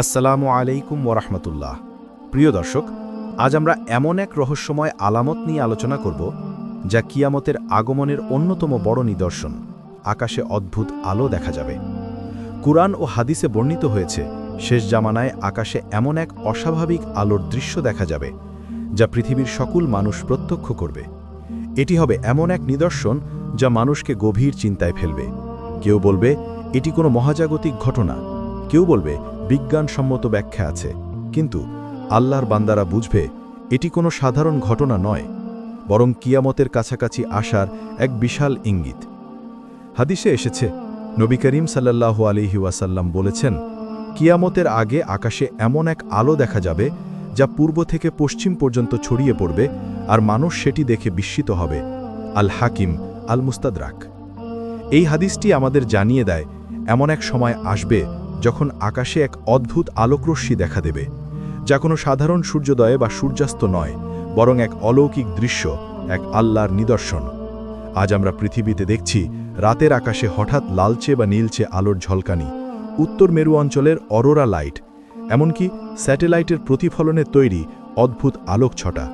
আসসালামু আলাইকুম ওরহমতুল্লাহ প্রিয় দর্শক, আজ আমরা এমন এক রহস্যময় আলামত নিয়ে আলোচনা করব, যা কিয়ামতের আগমনের অন্যতম বড় নিদর্শন। আকাশে অদ্ভুত আলো দেখা যাবে। কুরআন ও হাদিসে বর্ণিত হয়েছে, শেষ জামানায় আকাশে এমন এক অস্বাভাবিক আলোর দৃশ্য দেখা যাবে, যা পৃথিবীর সকল মানুষ প্রত্যক্ষ করবে। এটি হবে এমন এক নিদর্শন যা মানুষকে গভীর চিন্তায় ফেলবে। কেউ বলবে, এটি কোনো মহাজাগতিক ঘটনা। কেউ বলবে বিজ্ঞানসম্মত ব্যাখ্যা আছে। কিন্তু আল্লাহর বান্দারা বুঝবে, এটি কোনো সাধারণ ঘটনা নয়, বরং কিয়ামতের কাছাকাছি আসার এক বিশাল ইঙ্গিত। হাদিসে এসেছে, নবী করিম সাল্লাল্লাহু আলিহি ওয়াসাল্লাম বলেছেন, কিয়ামতের আগে আকাশে এমন এক আলো দেখা যাবে, যা পূর্ব থেকে পশ্চিম পর্যন্ত ছড়িয়ে পড়বে, আর মানুষ সেটি দেখে বিস্মিত হবে আল হাকিম আল মুস্তাদরাক এই হাদিসটি আমাদের জানিয়ে দেয়, এমন এক সময় আসবে যখন আকাশে এক অদ্ভুত আলোকরশ্মি দেখা দেবে, যা কোনো সাধারণ সূর্যোদয়ে বা সূর্যাস্ত নয়, বরং এক অলৌকিক দৃশ্য, এক আল্লাহর নিদর্শন। আজ আমরা পৃথিবীতে দেখছি, রাতের আকাশে হঠাৎ লালচে বা নীলচে আলোর ঝলকানি, উত্তর মেরু অঞ্চলের অরোরা লাইট, এমনকি স্যাটেলাইটের প্রতিফলনে তৈরি অদ্ভুত আলোক ছটা।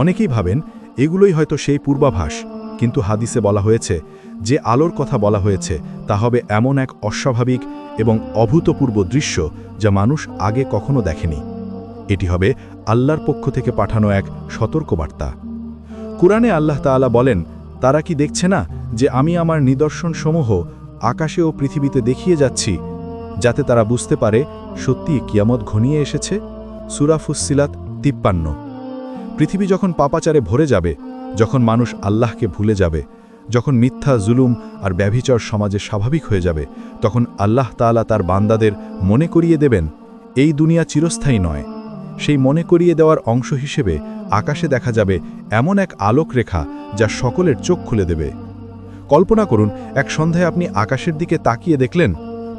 অনেকেই ভাবেন, এগুলোই হয়তো সেই পূর্বাভাস, কিন্তু হাদিসে বলা হয়েছে যে আলোর কথা বলা হয়েছে, তা হবে এমন এক অস্বাভাবিক এবং অভূতপূর্ব দৃশ্য যা মানুষ আগে কখনো দেখেনি। এটি হবে আল্লাহর পক্ষ থেকে পাঠানো এক সতর্কবার্তা। কুরআনে আল্লাহ তাআলা বলেন, তারা কি দেখছে না যে আমি আমার নিদর্শনসমূহ আকাশে ও পৃথিবীতে দেখিয়ে যাচ্ছি, যাতে তারা বুঝতে পারে সত্যি কিয়ামত ঘনিয়ে এসেছে? সুরাফুসিলাত তিপ্পান্ন। পৃথিবী যখন পাপাচারে ভরে যাবে, যখন মানুষ আল্লাহকে ভুলে যাবে যখন মিথ্যা, জুলুম আর ব্যভিচর সমাজে স্বাভাবিক হয়ে যাবে, তখন আল্লাহ তাআলা তার বান্দাদের মনে করিয়ে দেবেন, এই দুনিয়া চিরস্থায়ী নয়। সেই মনে করিয়ে দেওয়ার অংশ হিসেবে আকাশে দেখা যাবে এমন এক আলোক রেখা যা সকলের চোখ খুলে দেবে। কল্পনা করুন, এক সন্ধ্যায় আপনি আকাশের দিকে তাকিয়ে দেখলেন,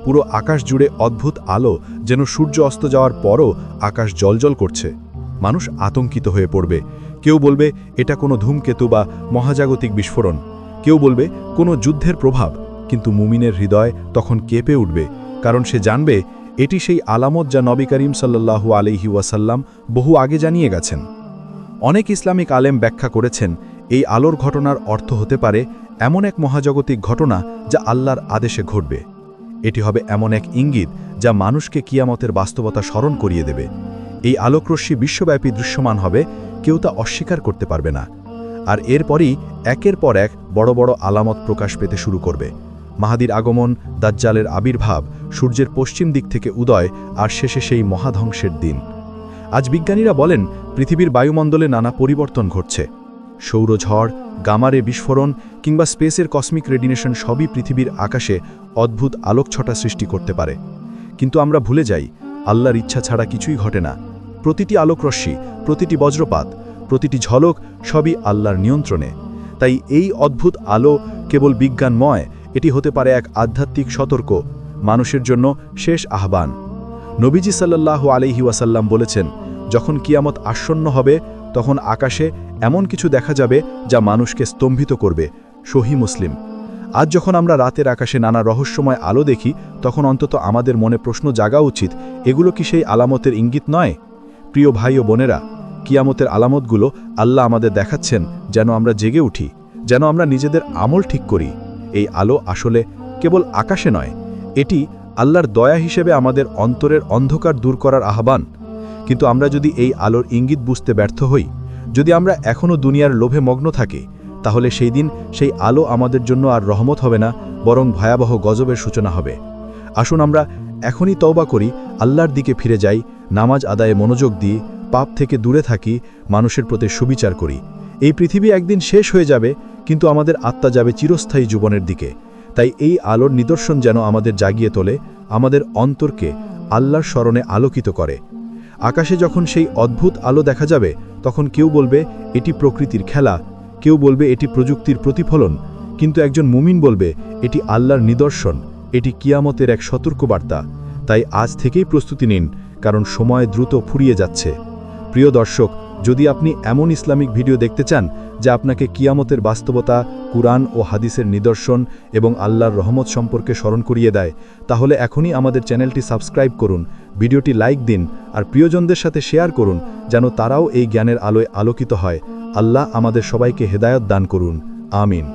পুরো আকাশ জুড়ে অদ্ভুত আলো যেন সূর্য অস্ত যাওয়ার পরও আকাশ জলজল করছে। মানুষ আতঙ্কিত হয়ে পড়বে। কেউ বলবে, এটা কোনো ধূমকেতু বা মহাজাগতিক বিস্ফোরণ। কেউ বলবে, কোনো যুদ্ধের প্রভাব। কিন্তু মুমিনের হৃদয় তখন কেঁপে উঠবে, কারণ সে জানবে, এটি সেই আলামত যা নবী করিম সাল্লাহু আলিহি ওয়াসাল্লাম বহু আগে জানিয়ে গেছেন। অনেক ইসলামিক আলেম ব্যাখ্যা করেছেন, এই আলোর ঘটনার অর্থ হতে পারে এমন এক মহাজাগতিক ঘটনা যা আল্লাহর আদেশে ঘটবে। এটি হবে এমন এক ইঙ্গিত যা মানুষকে কিয়ামতের বাস্তবতা স্মরণ করিয়ে দেবে। এই আলোকরশ্মি বিশ্বব্যাপী দৃশ্যমান হবে, কেউ তা অস্বীকার করতে পারবে না। আর এরপরই একের পর এক বড় বড় আলামত প্রকাশ পেতে শুরু করবে। মাহাদির আগমন, দাজ্জালের আবির্ভাব, সূর্যের পশ্চিম দিক থেকে উদয় আর শেষে সেই মহাধ্বংসের দিন। আজ বিজ্ঞানীরা বলেন, পৃথিবীর বায়ুমণ্ডলে নানা পরিবর্তন ঘটছে। সৌরঝড় গামারে বিস্ফোরণ কিংবা স্পেসের কসমিক রেডিনেশন সবই পৃথিবীর আকাশে অদ্ভুত আলোকছটা সৃষ্টি করতে পারে। কিন্তু আমরা ভুলে যাই, আল্লাহর ইচ্ছা ছাড়া কিছুই ঘটে না। প্রতিটি আলোকরশ্মি, প্রতিটি বজ্রপাত প্রতিটি ঝলক সবই আল্লাহর নিয়ন্ত্রণে। তাই এই অদ্ভুত আলো কেবল বিজ্ঞানময়, এটি হতে পারে এক আধ্যাত্মিক সতর্ক, মানুষের জন্য শেষ আহ্বান। নবীজি সাল্লাহ আলহি ওয়াসাল্লাম বলেছেন, যখন কিয়ামত আসন্ন হবে, তখন আকাশে এমন কিছু দেখা যাবে যা মানুষকে স্তম্ভিত করবে। সহি মুসলিম। আজ যখন আমরা রাতের আকাশে নানা রহস্যময় আলো দেখি, তখন অন্তত আমাদের মনে প্রশ্ন জাগা উচিত, এগুলো কি সেই আলামতের ইঙ্গিত নয়? প্রিয় ভাই ও বোনেরা কিয়ামতের আলামতগুলো আল্লাহ আমাদের দেখাচ্ছেন যেন আমরা জেগে উঠি, যেন আমরা নিজেদের আমল ঠিক করি। এই আলো আসলে কেবল আকাশে নয়, এটি আল্লাহর দয়া হিসেবে আমাদের অন্তরের অন্ধকার দূর করার আহ্বান। কিন্তু আমরা যদি এই আলোর ইঙ্গিত বুঝতে ব্যর্থ হই, যদি আমরা এখনও দুনিয়ার লোভে মগ্ন থাকি, তাহলে সেই দিন সেই আলো আমাদের জন্য আর রহমত হবে না, বরং ভয়াবহ গজবের সূচনা হবে। আসুন আমরা এখনই তওবা করি, আল্লাহর দিকে ফিরে যাই, নামাজ আদায়ে মনোযোগ দিই পাপ থেকে দূরে থাকি, মানুষের প্রতি সুবিচার করি। এই পৃথিবী একদিন শেষ হয়ে যাবে, কিন্তু আমাদের আত্মা যাবে চিরস্থায়ী জীবনের দিকে। তাই এই আলোর নিদর্শন যেন আমাদের জাগিয়ে তোলে, আমাদের অন্তরকে আল্লাহর স্মরণে আলোকিত করে। আকাশে যখন সেই অদ্ভুত আলো দেখা যাবে, তখন কেউ বলবে, এটি প্রকৃতির খেলা। কেউ বলবে, এটি প্রযুক্তির প্রতিফলন। কিন্তু একজন মুমিন বলবে, এটি আল্লাহর নিদর্শন। এটি কিয়ামতের এক সতর্কবার্তা। তাই আজ থেকেই প্রস্তুতি নিন, কারণ সময় দ্রুত ফুরিয়ে যাচ্ছে। প্রিয় দর্শক, যদি আপনি এমন ইসলামিক ভিডিও দেখতে চান যা আপনাকে কিয়ামতের বাস্তবতা, কুরআন ও হাদিসের নিদর্শন এবং আল্লাহর রহমত সম্পর্কে স্মরণ করিয়ে দেয়, তাহলে এখনই আমাদের চ্যানেলটি সাবস্ক্রাইব করুন, ভিডিওটি লাইক দিন আর প্রিয়জনদের সাথে শেয়ার করুন যেন তারাও এই জ্ঞানের আলোয় আলোকিত হয়। আল্লাহ আমাদের সবাইকে হেদায়ত দান করুন। আমিন।